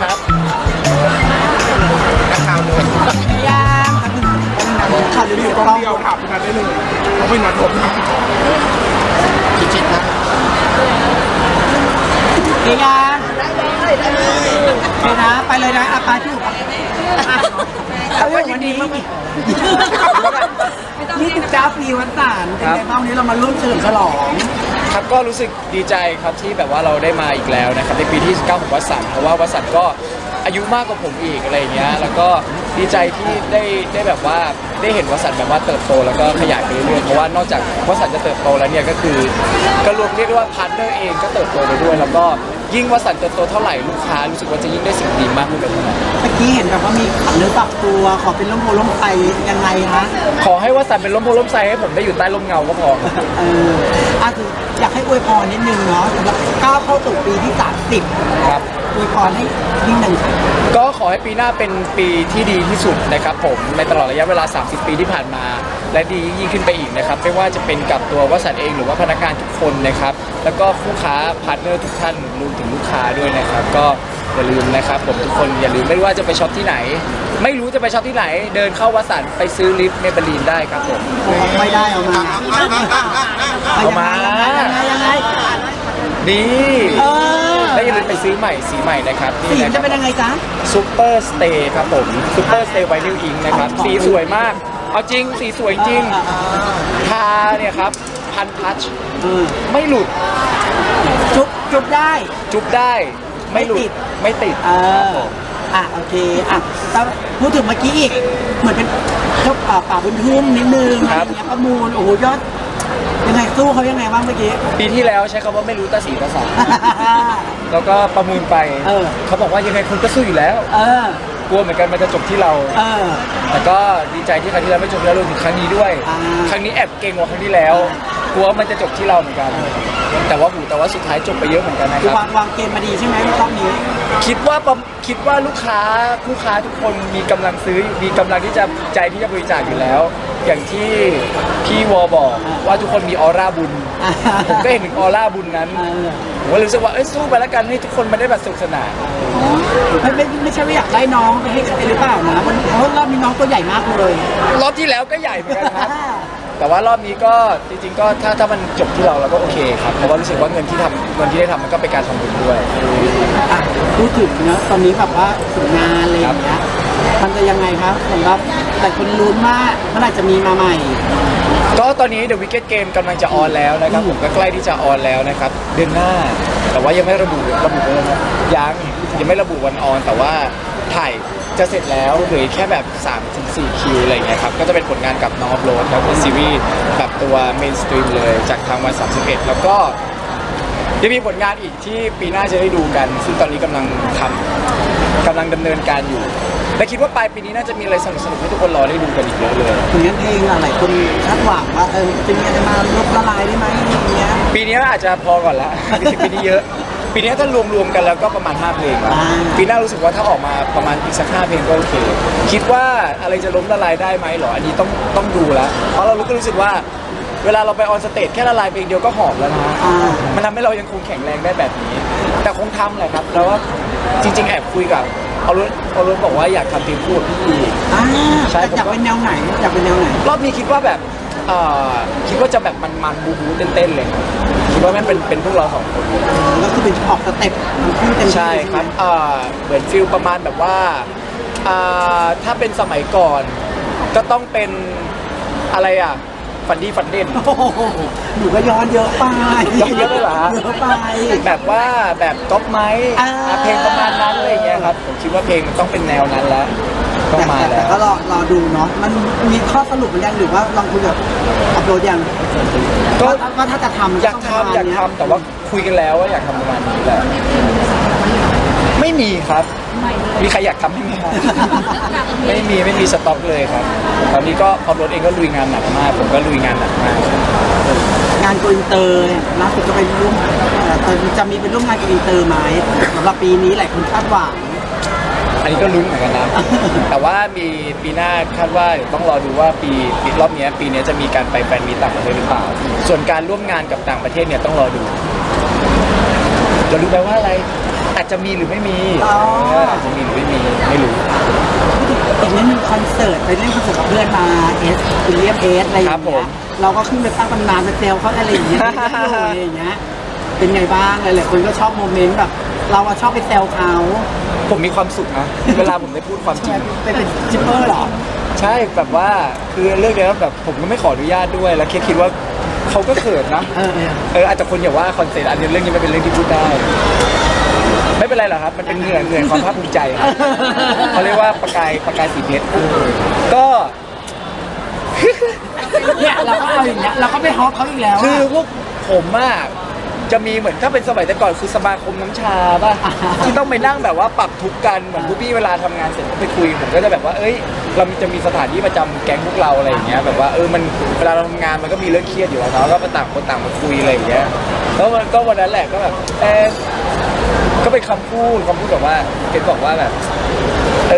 ครับนักข่าวเลยย่างข่าวลือกองเดียวถามกันได้เลยเขาไม่นัดผมชิดๆนะเฮียางเดี๋ยวนะไปเลยนะอาปาที่อยู่เอาอยู่วันนี้ยี่สิบเก้าปีวันศาลเป็นไงบ้างวันนี้เรามาร่วมเฉลิมฉลอง ครับก็รู้สึกดีใจครับที่แบบว่าเราได้มาอีกแล้วนะครับในปีที่9ของวัสันเพราะว่าวัสันก็อายุมากกว่าผมอีกอะไรอย่างเงี้ยแล้วก็ดีใจที่ได้ได้แบบว่า ได้เห็นวัดสันแบบว่าเติบโตแล้วก็ขยายไปเรื่อยๆเพราะว่านอกจากวัดสันจะเติบโตแล้วเนี่ยก็คือก็รวมเรียกได้ว่าพาร์ทเนอร์เองก็เติบโตไปด้วย แล้วก็ยิ่งวัดสันเติบโตเท่าไหร่ลูกค้ารู้สึกว่าจะยิ่งได้สิ่งดีมากขึ้นไปเท่านั้น เมื่อกี้เห็นแบบว่ามีขับเนื้อปรับตัว ขอเป็นล่มโพล่มไฟยังไงคะขอให้วัดสันเป็นร่มโพล่มไทรให้ผมได้อยู่ใต้ร่มเงาก็พอครับ เอออาคืออยากให้อวยพรนิดนึงเนาะสำหรับก้าวเข้าสู่ปีที่ 30ครับ อวยพรให้นิดนึงค่ะก็ข อให้ปีหน้าเป็นปีที่ดีที่สุดนะครับผมในตลอดระยะเวลา 30 ปีที่ผ่านมา และดียิ่งขึ้นไปอีกนะครับไม่ว่าจะเป็นกับตัววสันต์เองหรือว่าพนักงานทุกคนนะครับ แล้วก็คู่ค้าพาร์ทเนอร์ทุกท่านรวมถึงลูกค้าด้วยนะครับ ก็อย่าลืมนะครับ ผมทุกคนอย่าลืมไม่ว่าจะไปช็อปที่ไหน ไม่รู้จะไปช็อปที่ไหน เดินเข้าวสันต์ไปซื้อลิฟต์เมเบลีนได้ครับผมไม่ได้เอามาเอามายังไงยังไงนี่ เอ ซื้อใหม่สีใหม่นะครับสีนี่นะคจะรับเป็นยังไงจ๊ะซูเปอร์สเตย์ครับผมซูเปอร์สเตย์ไวนิลอิงนะครับ สีสวยมาก เอาจริง สีสวยจริง ทาเนี่ยครับ พันทัชเออไม่หลุด จุ๊บจุ๊บได้ จุ๊บได้ ไม่หลุด ไม่ติด เอออะโอเคอะแต่พูดถึงเมื่อกี้อีก เหมือนเป็นเจ้าป่าป่าบุญทุ่มนิดนึงครับอะไรอย่างเงี้ยประมูล โอ้โหยอด ยังไงสู้เขายังไงบ้างเมื่อกี้ ปีที่แล้วใช้คำว่าไม่รู้ตาสีตาสาแล้วก็ประมูลไปเออ เขาบอกว่ายังไงคุณก็สู้อยู่แล้ว เออ กลัวเหมือนกันมันจะจบที่เรา เออ แต่ก็ดีใจที่ครั้งที่แล้วไม่จบที่เรารวมถึงครั้งนี้ด้วย อ่า ครั้งนี้แอบเก่งกว่าครั้งที่แล้ว กลัวมันจะจบที่เราเหมือนกัน แต่ว่าหูแต่ว่าสุดท้ายจบไปเยอะเหมือนกันนะคือครับ วางวางเกมมาดีใช่ไหมรอบนี้ คิดว่าประคิดว่าลูกค้าลูกค้าทุกคนมีกำลังซื้อมีกำลังที่จะใจที่จะบริจาคอยู่แล้ว อย่างที่พี่วอบอกว่าทุกคนมีออร่าบุญอ่าผมก็เห็นถึงออร่าบุญนั้นเออผมก็เลยรู้สึกว่าเอ้ยสู้ไปแล้วกันให้ทุกคนมาได้แบบสนุกสนานไม่ไม่ไม่ใช่ว่าอยากได้น้องไปให้ใครหรือเปล่านะมันเพราะรอบนี้น้องตัวใหญ่มากเลย รอบที่แล้วก็ใหญ่เหมือนกันครับ แต่ว่ารอบนี้ก็จริงๆ ก็ถ้าถ้ามันจบที่เราเราก็โอเคครับเพราะว่ารู้สึกว่าเงินที่ทำเงินที่ได้ทำมันก็เป็นการทำบุญด้วย อะพูดถึงเนอะตอนนี้แบบว่าถึงงานอะไรอย่างเงี้ย มันจะยังไงครับสำหรับแต่คนลุ้นว่าเมื่อไหร่จะมีมาใหม่ ก็ตอนนี้ The Wicked Game กำลังจะออนแล้วนะครับ ผมก็ใกล้ที่จะออนแล้วนะครับ เดือนหน้า แต่ว่ายังไม่ระบุระบุเลยนะยังยังไม่ระบุวันออนแต่ว่าถ่ายจะเสร็จแล้วเหลืออกแค่แบบ3ถึง4คิวอะไรอย่างเงี้ยครับ ก็จะเป็นผลงานกับน้องออฟโรดครับเป็นซีรีส์แบบตัวเมนสตรีมเลยจากทางวัน31 แล้วก็ยังมีผลงานอีกที่ปีหน้าจะได้ดูกัน ซึ่งตอนนี้กำลังทำกำลังดำเนินการอยู่ และคิดว่าปลายปีนี้น่าจะมีอะไรสนุกๆให้ทุกคนรอได้ดูกันอีกเยอะเลยผลงานเพลงอะหลายคนคาดหวังว่าเออจะมีอะไรมาลบละลายได้ไหมอะไรอย่างเงี้ยปีนี้อาจจะพอก่อนละ ปีนี้เยอะ ปีนี้ถ้ารวมๆกันแล้วก็ประมาณ 5 เพลงละอ่าปีหน้ารู้สึกว่าถ้าออกมาประมาณอีกสักห้าเพลงก็โอเค คิดว่าอะไรจะล้มละลายได้ไหมเหรอ อันนี้ต้องต้องดูแล้วเพราะเรารู้ก็รู้สึกว่าเวลาเราไปออนสเตจแค่ละลายเพลงเดียวก็หอบแล้วนะอ่ามันทำให้เรายังคงแข็งแรงได้แบบนี้ แต่คงทำแหละครับ แล้วว่าจริง ๆ แอบคุยกับ เอารุเอารุบอกว่าอยากทำเพลงคู่กับพี่อีก อ่าใช่ผมก็ อยากเป็นแนวไหนอยากเป็นแนวไหน รอบนี้คิดว่าแบบเอ่อคิดว่าจะแบบมันๆบูบูเต้นๆเลยครับคิดว่าแม่งเป็นเป็นพวกเราสองคน ก็คือเป็นออกสเต็ปทั้งคู่เต็มที่ใช่ครับเอ่อเหมือนฟิลประมาณแบบว่าอ่าถ้าเป็นสมัยก่อน ก็ต้องเป็นอะไรอะ ฝันดีฝันเด่น โอ้โหหนูก็ย้อนเยอะไปย้อนเยอะไปเหรอฮะ เยอะไป แบบว่าแบบก๊อปไม้อ่า อะเพลงประมาณนั้นอะไรอย่างเงี้ยครับผมคิดว่าเพลงมันต้องเป็นแนวนั้นแล้วต้องมาแต่แล้แต่วก็รอรอดูเนาะ มันมีข้อสรุปหรือยังหรือว่าลองคุยกับอัพโหลดยังก็ว่าว่าถ้าจะทำอยากทำอยากทำแต่ว่าคุยกันแล้วว่าอยากทำประมาณนี้แหละไม่มีครับมีใครอยากทำให้ไหมครับ ไม่มีไม่มีสต็อกเลยครับ ตอนนี้ก็ออฟโรดเองก็ลุยงานหนักมาก ผมก็ลุยงานหนักมาก งานโกอินเตอร์เนี่ยล่าสุดก็ไปร่วมเอ่อจะมีเป็นร่วมงานกับอินเตอร์ไหมสำหรับปีนี้หลายคนคาดหวัง อันนี้ก็ลุ้นเหมือนกันนะ แต่ว่ามีปีหน้าคาดว่าเดี๋ยวต้องรอดูว่าปีปีรอบเนี้ยปีเนี้ยจะมีการไปแฟนมีตต่างประเทศหรือเปล่า ส่วนการร่วมงานกับต่างประเทศเนี่ยต้องรอดูเรารู้ไหมว่าอะไร อาจจะมีหรือไม่มีอ๋อ เอออาจจะมีหรือไม่มีไม่รู้ อีกนิดนึงคอนเสิร์ตไปเล่นคอนเสิร์ตกับเพื่อนมาเอสวิลเลียมเอสอะไรอย่างครับผเงี้ม ยเราก็ขึ้นไปสร้างตำนานไปเซลเขาอะไรอย่างเงี้ยอะไรอย่างเงี้ยเป็นไงบ้างหลายๆคนก็ชอบโมเมนต์แบบ เราอะชอบไปแซวเขาผมมีความสุขนะเวลาผมได้พูดความจริง ไปเป็นจิปเปอร์เหรอ ใช่แบบว่าคือเรื่องเนี้ยแบบผมก็ไม่ขออนุญาตด้วยแล้วแค่คิดว่าเขาก็เขินนะ เออเออเอออาจจะคนอย่าว่าคอนเซ็ปต์อันนี้เรื่องนี้ไม่เป็นเรื่องที่พูดได้ ไม่เป็นไรหรอกครับ มันเป็นเหงื่อเหงื่อความภาคภูมิใจครับเขาเรียกว่าประกายประกายสีเพชรก็ เนี่ยเราก็เอาอย่างเงี้ยเราก็ไปฮอปเขาอีกแล้วคืออะพวกผมอะจะมีเหมือนถ้าเป็นสมัยแต่ก่อนคือสมาคมน้ำชาป่ะอ่าที่ต้องไปนั่งแบบว่าปรับทุกข์กันเหมือนพวกพี่เวลาทำงานเสร็จก็ไปคุยผมก็จะแบบว่า เอ้ย เราจะมีสถานที่ประจำแก๊งพวกเราอะไรอย่างเงี้ยแบบว่าเออมันเวลาเราทำงานมันก็มีเรื่องเครียดอยู่แล้วเนาะก็มาต่างคนต่างมาคุยอะไรอย่างเงี้ยแล้วมันก็วันนั้นแหละก็แบบเออ ก็เป็นคำพูดคำพูดแบบว่าเกดบอกว่าแบบ เอ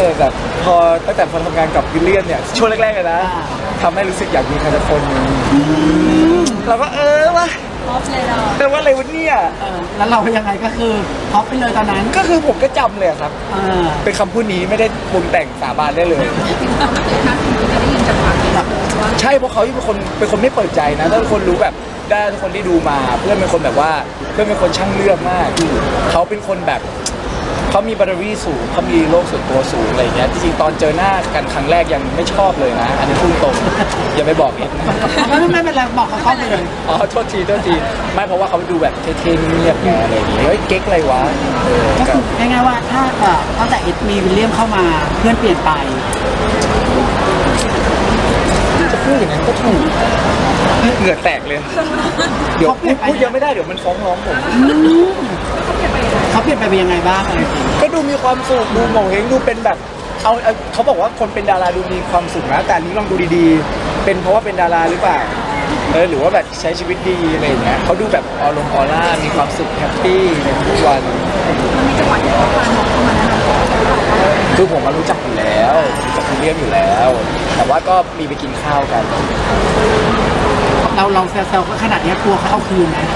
อแบบพอตั้งแต่พอทำงานกับวิลเลียนเนี่ยช่วงแรกๆเลยนะทำให้รู้สึกอยากมีใครสักคนหนึงเราก็เออวะพบเลยเราแต่ว่าอะไรวะเนี่ยเออแล้วเรายังไงก็คือฮอปไปเลยตอนนั้นก็คือผมก็จำเลยอะครับ เออเป็นคำพูดนี้ไม่ได้ปรุงแต่งสาบานได้เลย จริงๆเราไม่เคยคาดคิดว่าจะได้ยินจากปากเราว่า ใช่เพราะเขาเป็นคนเป็นคนไม่เปิดใจนะถ้าทุกคนรู้แบบได้ทุกคนที่ดูมา เพื่อนเป็นคนแบบว่าเพื่อนเป็นคนช่างเลือกมากเขาเป็นคนแบบเขามีบารมีสูงเขามีโลกส่วนตัวสูงอะไรอย่างเงี้ยจริงๆตอนเจอหน้ากันครั้งแรกยังไม่ชอบเลยนะ อันนี้พูดตรงอย่าไปบอกเอ็ดนะไม่ไม่ไม่เป็นไรบอกเขาเข้าไปเลยอ๋อโทษทีโทษทีไม่เพราะว่าเขาดูแบบเท่ๆเงียบๆไงอะไรอย่างเงี้ยเฮ้ยเก๊กอะไรวะเออก็ก็คือง่ายๆว่าถ้าเอ่อตั้งแต่เอ็ดมีวิลเลียมเข้ามาเพื่อนเปลี่ยนไปจะ พูดอย่างนั้นก็ถูกเหงื่อแตกเลย เดี๋ยวพูดพูดเยอะไม่ได้เดี๋ยวมันฟ้องร้องผม เขาเปลี่ยนไปเป็นยังไงบ้างอะไรอย่างเงี้ยก็ดูมีความสุขดูโหมงเฮงดูเป็นแบบเอาเอาเขาบอกว่าคนเป็นดาราดูมีความสุขนะแต่อันนี้ลองดูดีๆ เป็นเพราะว่าเป็นดาราหรือเปล่าเออหรือว่าแบบใช้ชีวิตดีอะไรอย่างเงี้ยเขาดูแบบออลงออร่ามีความสุขแฮปปี้ในทุกวัน มันมีจังหวะที่เขาพาน้องเข้ามาแนะนำ คือผมมารู้จักอยู่แล้วรู้จักคุณเลี้ยงอยู่แล้ว แต่ว่าก็มีไปกินข้าวกัน เราเราแซวๆก็ขนาดเนี้ยกลัวเขาเอาคืนนะ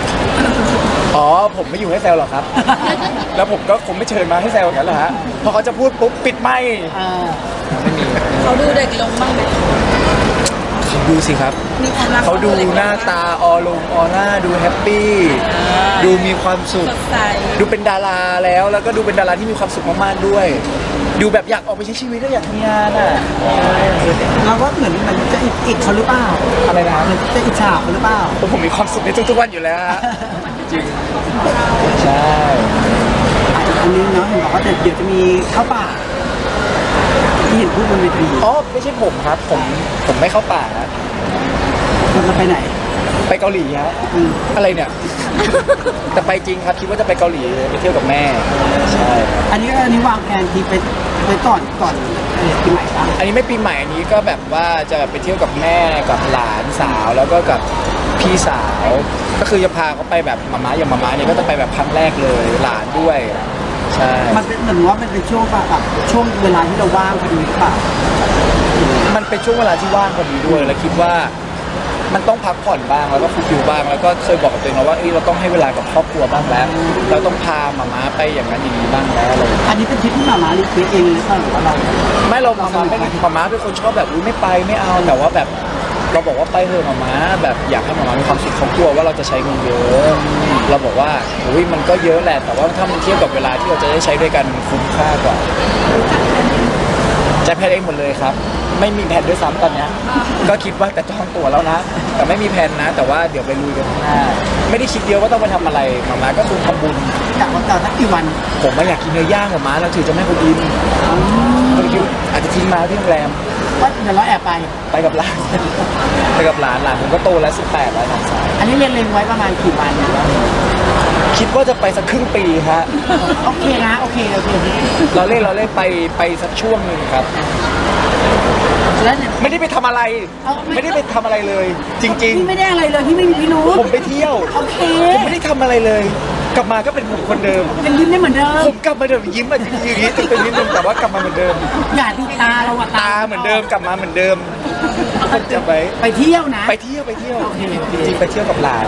อ๋อ ผมไม่อยู่ให้แซวหรอกครับ แล้วผมก็คงไม่เชิญมาให้แซวกันแหละฮะพอเขาจะพูดปุ๊บปิดไม่เออไม่มีเขาดูเด็กลงบ้างไหมดูสิครับ มีความรักเขาดูหน้าตาออลงออร่าดูแฮปปี้ดูมีความสุข สดใสดูเป็นดาราแล้วแล้วก็ดูเป็นดาราที่มีความสุขมากๆด้วย ดูแบบอยากออกไปใช้ชีวิตแล้วอยากทำงานอะเราก็เหมือนเหมือนจะอิจอิจเขาหรือเปล่าอะไรนะเหมือนจะอิจฉาเขาหรือเปล่าผมมีความสุขในทุกๆวันอยู่แล้วฮะจริงใช่อะอีกอันนึงเนาะเห็นบอกว่าเดี๋ยวเดี๋ยวจะมีเข้าป่าที่เห็นพูดบนเวทีอ๋อไม่ใช่ผมครับ ผมผมไม่เข้าป่านะมันจะไปไหน ไปเกาหลีฮะอืมอะไรเนี่ย แต่ไปจริงครับคิดว่าจะไปเกาหลีไปเที่ยวกับแม่ใช่ครับอันนี้อันนี้วางแผนที่ไปไปก่อนก่อนเอ่อปีใหม่ปะอันนี้ไม่ปีใหม่อันนี้ก็แบบว่าจะไปเที่ยวกับแม่กับหลานสาวแล้วก็กับพี่สาว ก็คือจะพาเขาไปแบบมาม่าอย่างมาม่าเนี่ยก็จะไปแบบครั้งแรกเลยหลานด้วยใช่ มันเป็นเหมือนว่ามันเป็นช่วงแบบช่วงเวลาที่เราว่างพอดีหรือเปล่ามันเป็นช่วงเวลาที่ว่างพอดีด้วย แล้วคิดว่า มันต้องพักผ่อนบ้างแล้วก็ฟูลฟิลบ้างแล้วก็เคยบอกกับตัวเองแล้วว่าเอ้ยเราต้องให้เวลากับครอบครัวบ้างแล้ว เราต้องพามาม่าไปอย่างนั้นอย่างนี้บ้างแล้วอะไรอย่างเงี้ย อันนี้เป็นทริปที่หมามารีเควสเองเลยหรือเปล่าหรือว่าเรา ไม่เรามาม่าไม่มาม่าเป็นคนชอบแบบอุ้ยไม่ไปไม่เอาแต่ว่าแบบเราบอกว่าไปเถอะมาม่าแบบอยากให้มาม่ามีความสุขเขากลัวว่าเราจะใช้เงินเยอะ เราบอกว่าอุ้ยมันก็เยอะแหละแต่ว่าถ้ามันเทียบกับเวลาที่เราจะได้ใช้ด้วยกันมันคุ้มค่ากว่าจะแพลนเองหมดเลยครับ ไม่มีแผนด้วยซ้ำตอนเนี้ยก็คิดว่าแต่จองตั๋วแล้วนะ แต่ไม่มีแผนนะ แต่ว่าเดี๋ยวไปลุยกันข้างหน้า ไม่ได้คิดเยอะว่าต้องไปทำอะไรมาม่าก็คือทำบุญ จากวันต่อสักกี่วันผมไม่อยากกินเนื้อย่างมาม่าเราถือจะไม่ให้คนกินคนกินอาจจะทิ้งมาที่โรงแรมว่าเดี๋ยวเราแอบไป ไปกับหลาน ไปกับหลานหลานผมก็โตแล้วสิบแปดแล้วน้องสาวอันนี้เรียนเล็งไว้ประมาณกี่วัน คิดว่าจะไปสักครึ่งปีฮะ โอเคนะโอเคโอเคเราเล่นเราเล่นไปไปสักช่วงหนึ่งครับ แล้วเนี่ย ไม่ได้ไปทำอะไร เอาไม่ ไม่ได้ไปทำอะไรเลย จริง พี่ไม่ได้อะไรเลยพี่ไม่มีพี่รู้ๆผมไปเที่ยว โอเคผมไม่ได้ทำอะไรเลย กลับมาก็เป็นผมคนเดิมยังยิ้มได้เหมือนเดิมผมกลับมาเดิมยิ้มอะอย่างนี้จะเป็นนิดนึงแต่ว่ากลับมาเหมือนเดิม อย่าดูตาเราอะตาเหมือนเดิมกลับมาเหมือนเดิม จะไปไปเที่ยวนะ ไปเที่ยวไปเที่ยวโอเคโอเคจริงๆไปเที่ยวกับหลาน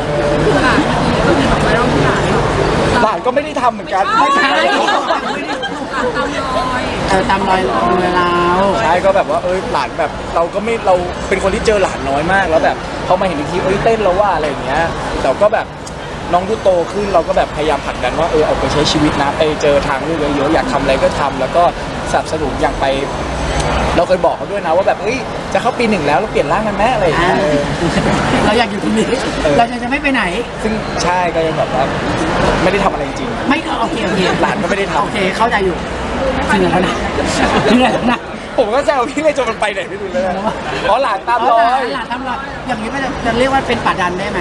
ตลาดก็มีแบบไม่ต้องขายหลานก็ไม่ได้ทำเหมือนกันไม่ใช่ตามรอยเออตามรอยรอยเราใช่ก็แบบว่าเอ้ยหลานแบบเราก็ไม่เราเป็นคนที่เจอหลานน้อยมากแล้วแบบเขามาเห็นอีกทีเอ้ยเต้นแล้วว่าอะไรอย่างเงี้ยแต่ก็แบบน้องดูโตขึ้นเราก็แบบพยายามผลักดันว่าเออเอาไปใช้ชีวิตนะไปเจอทางเลือกเยอะๆอยากทำอะไรก็ทำแล้วก็สนับสนุนอย่างไป เราเคยบอกเขาด้วยนะว่าแบบเอ้ยจะเข้าปีหนึ่งแล้วเราเปลี่ยนร่างกันไหมอะไรอย่างอ่าเงี้ยเออ เราอยากอยู่ที่นี่เออ เราจะจะไม่ไปไหน ซึ่งใช่ก็ยังแบบว่าไม่ได้ทำอะไรจริง ไม่เออโอเคโอเคหลานก็ไม่ได้ทำ โอเคเข้าใจอยู่เหนื่อยแล้วนะเหนื่อยแล้วนะผมก็แซวพี่เลยจนมันไปไหนไม่รู้เลยอ๋อหลานตามรอย หลานตามรอยอย่างนี้มันจะจะเรียกว่าเป็นป่าดันได้ไหม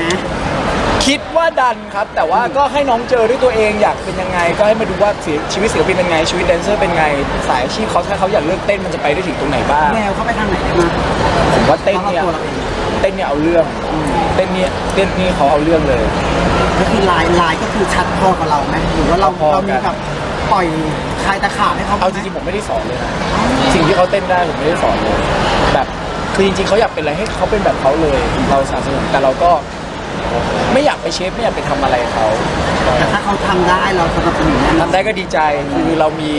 คิดว่าดันครับ แต่ว่าก็ให้น้องเจอด้วยตัวเองอยากเป็นยังไง ก็ให้มาดูว่าศิลชีวิตศิลปินเป็นไง ชีวิตแดนเซอร์เป็นไง สายอาชีพเขาถ้าเขาอยากเลือกเต้นมันจะไปได้ถึงตรงไหนบ้างแนวเขาไปทางไหนได้มางผมว่าเต้นเนี่ยเอาตัวเราเองเต้นเนี่ยเอาเรื่องเต้นเนี่ยเต้นนี่เขาเอาเรื่องเลยก็คือลายลายก็คือชัดพอกับเราไหมหรือว่าเราพอๆกันเรามีแบบปล่อยคลายตะขาบให้เขาไหมเอาจริงๆผมไม่ได้สอนเลยนะสิ่งที่เขาเต้นได้ผมไม่ได้สอนเลย แบบคือจริงๆเขาอยากเป็นอะไรให้เขาเป็นแบบเขาเลย เราสนับสนุนแต่เราก็ ไม่อยากไปเชฟไม่อยากไปทำอะไรเขา แต่ถ้าเขาทำได้เราสนับสนุนแน่นอนทำได้ก็ดีใจคือเรามี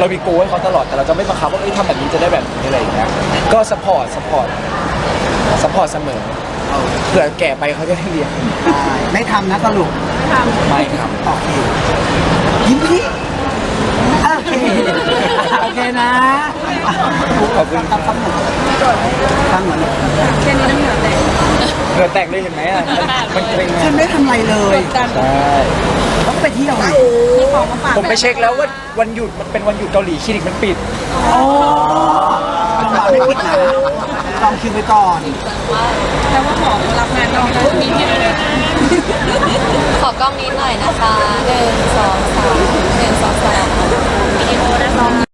เรามีโกลให้เขาตลอดแต่เราจะไม่บังคับว่าเอ้ยทำแบบนี้จะได้แบบนี้อะไรอย่างเงี้ยก็สปอร์ตสปอร์ตสปอร์ตเสมอเผื่อแก่ไปเขาจะได้เรียนได้ไม่ทำนะสรุปไม่ทำไม่ครับโอเคยิ้มพี่โอเคโอเคนะ ขอบคุณตั้งตั้งหนึ่งตั้งเหมือนแค่นี้น้ำเหนือแตกเหงื่อแตกเลยเห็นไหมอะมันเกรงฉันไงไม่ทำอะไรเลยกันใช่ต้องไปเที่ยวไงมีของมาฝากผมไปเช็คแล้วว่าวันหยุดมันเป็นวันหยุดเกาหลีคลินิกมันปิดโอ้ลองมาไม่ผิดนะลองคิวไปก่อนแต่ว่าหมอรับงานน้องก็มีที่เลยขอกล้องนี้หน่อยนะคะหนึ่งสองสามหนึ่งสองสาม